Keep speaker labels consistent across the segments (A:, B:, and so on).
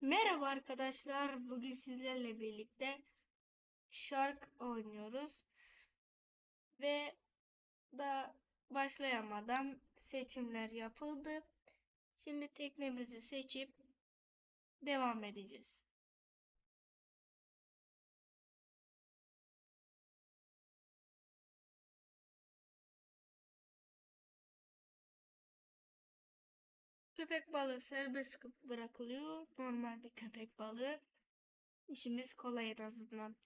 A: Merhaba arkadaşlar. Bugün sizlerle birlikte Shark oynuyoruz. Ve da başlayamadan seçimler yapıldı. Şimdi teknemizi seçip devam edeceğiz. Köpek balığı serbest bırakılıyor. Normal bir köpek balığı. İşimiz kolay en azından.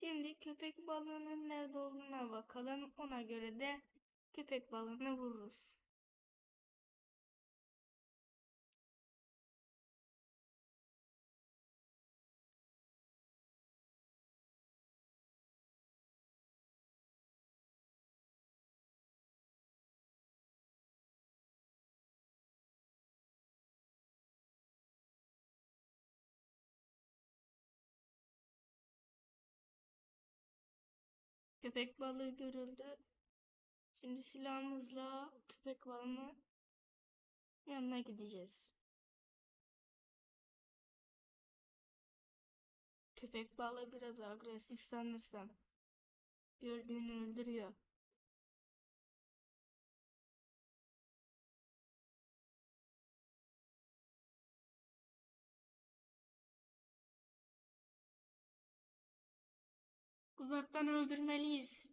A: Şimdi köpek balığının nerede olduğuna bakalım. Ona göre de köpek balığını vururuz. Köpek balığı görüldü. Şimdi silahımızla köpek balığının yanına gideceğiz. Köpek balığı biraz agresif sanırsam. Gördüğünü öldürüyor. Uzaktan öldürmeliyiz.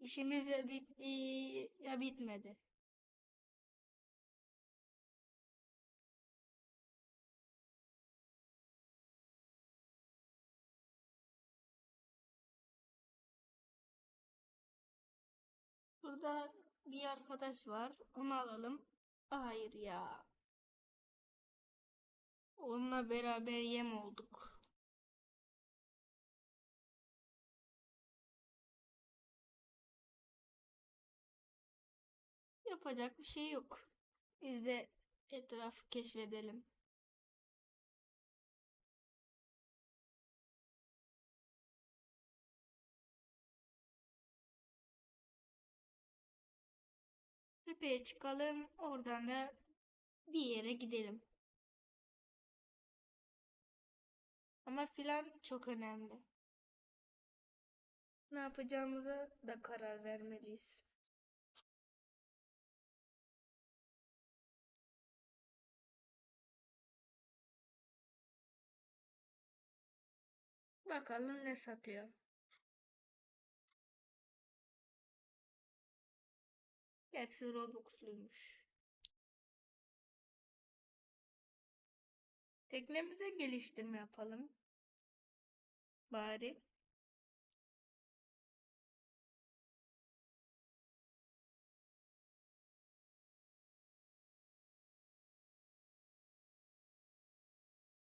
A: İşimiz ya bitti ya bitmedi. Burada bir arkadaş var. Onu alalım. Hayır ya. Onunla beraber yem olduk. Yapacak bir şey yok. Biz de etrafı keşfedelim. Tepeye çıkalım. Oradan da bir yere gidelim. Ama plan çok önemli. Ne yapacağımıza da karar vermeliyiz. Bakalım ne satıyor. Hepsi Robux'luymuş. Teknemize geliştirme yapalım. Bari.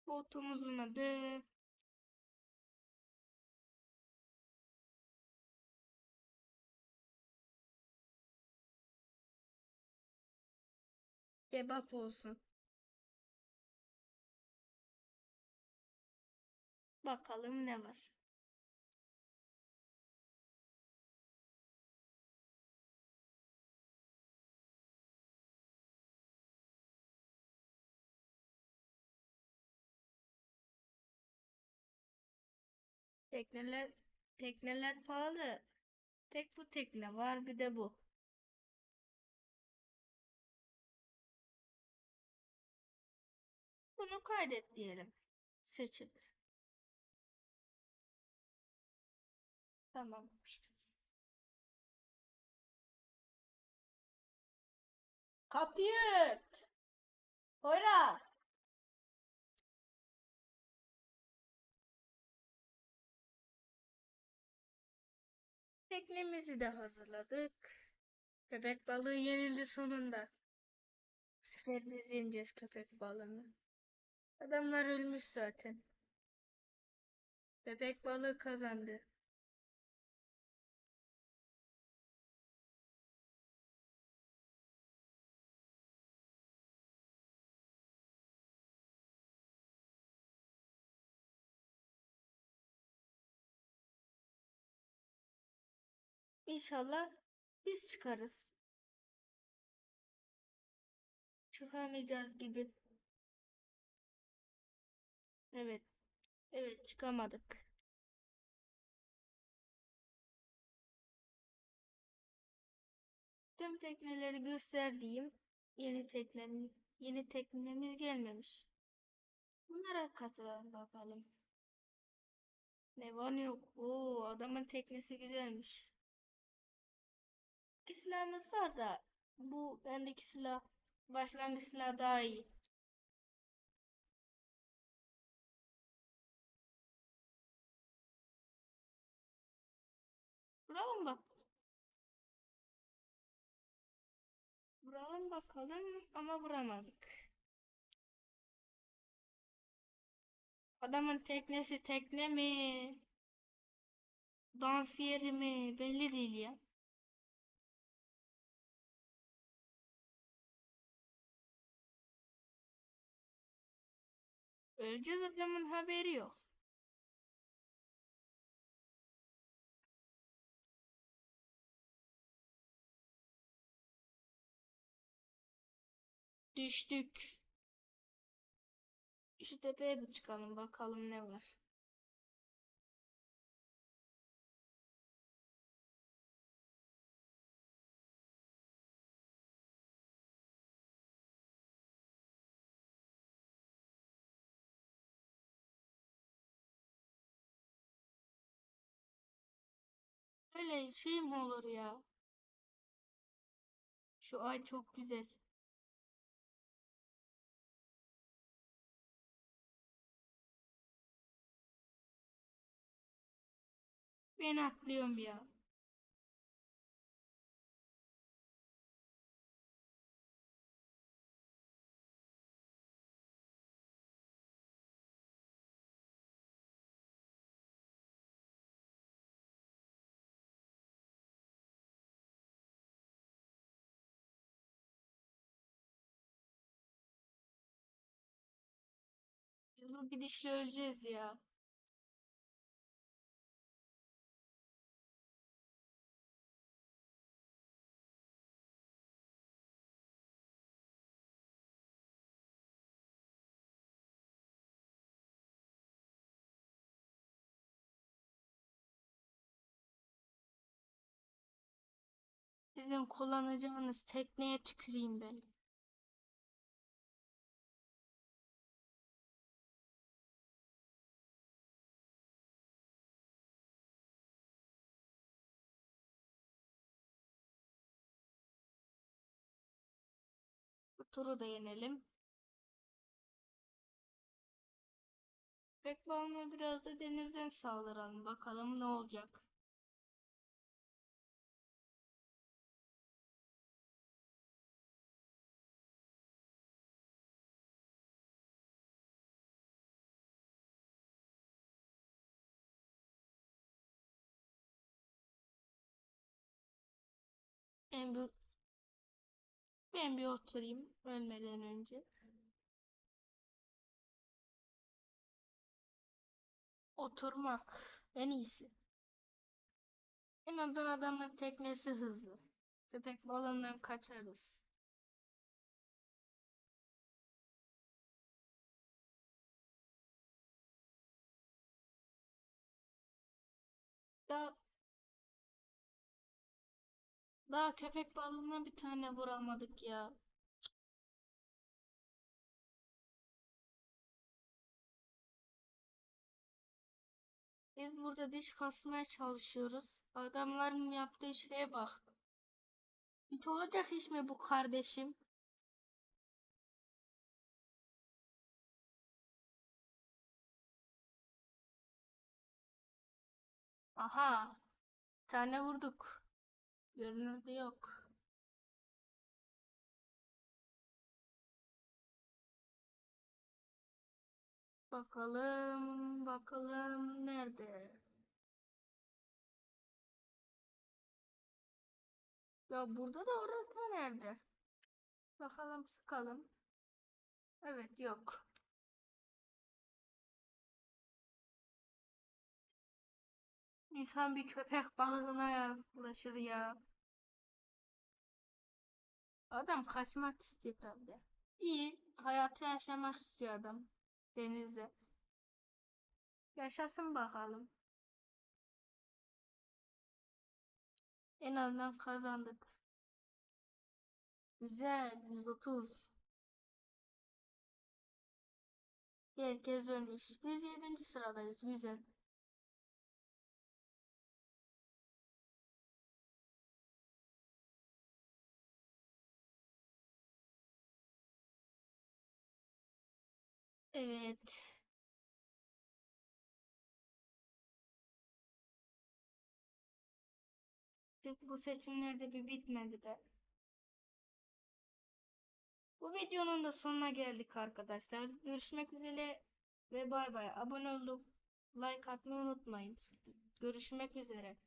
A: Botumuzun adı kebap olsun. Bakalım ne var. Tekneler tekneler pahalı. Tek bu tekne var bir de bu. Bunu kaydet diyelim. Seçip. Tamam. Kapıyı ört. Poyraz. Teknemizi de hazırladık. Köpek balığı yenildi sonunda. sefer biz yeneceğiz köpek balığını. Adamlar ölmüş zaten. Köpek balığı kazandı. İnşallah biz çıkarız. Çıkamayacağız gibi. Evet. Evet çıkamadık. Tüm tekneleri gösterdiğim yeni teknem yeni teknemiz gelmemiş. Bunlara katılalım bakalım. Ne var ne yok. Oo adamın teknesi güzelmiş. İki silahımız var da bu bendeki silah başlangıç silah daha iyi. Vuralım bak. Vuralım bakalım ama vuramadık. Adamın teknesi tekne mi? Dans yeri mi? Belli değil ya. Öleceğiz adamın haberi yok. Düştük. Şu tepeye bir çıkalım bakalım ne var. Öyle şey mi olur ya? Şu ay çok güzel. Ben atlıyorum ya. Bu gidişle öleceğiz ya. Sizin kullanacağınız tekneye tüküreyim ben. Bu turu da yenelim. Balığına biraz da denizden saldıralım. Bakalım ne olacak. Ben bir ben bir oturayım ölmeden önce. Oturmak en iyisi. En azından adamın teknesi hızlı. Köpek balığından kaçarız. Daha daha köpek balığına bir tane vuramadık ya. Biz burada diş kasmaya çalışıyoruz. Adamların yaptığı şeye bak. Hiç olacak iş mi bu kardeşim? Aha. Bir tane vurduk. Görünürde yok. Bakalım, bakalım nerede? Ya burada da öğretmen nerede? Bakalım sıkalım. Evet yok. İnsan bir köpek balığına yaklaşır ya. Adam kaçmak istiyor tabii. İyi, hayatı yaşamak istiyor adam. Denizde. Yaşasın bakalım. En azından kazandık. Güzel, 130. Herkes ölmüş. Biz 7. sıradayız. Güzel. Evet. Peki bu seçimlerde bir bitmedi be. Bu videonun da sonuna geldik arkadaşlar. Görüşmek üzere ve bay bay. Abone olup like atmayı unutmayın. Görüşmek üzere.